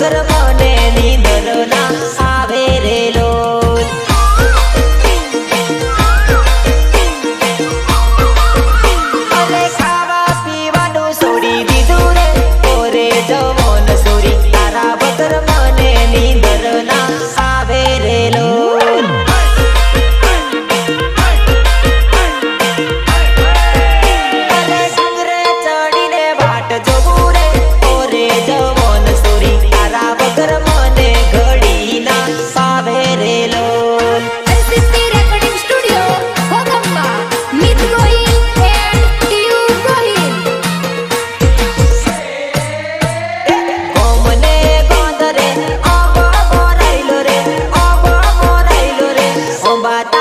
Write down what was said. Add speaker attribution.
Speaker 1: Get up. bata.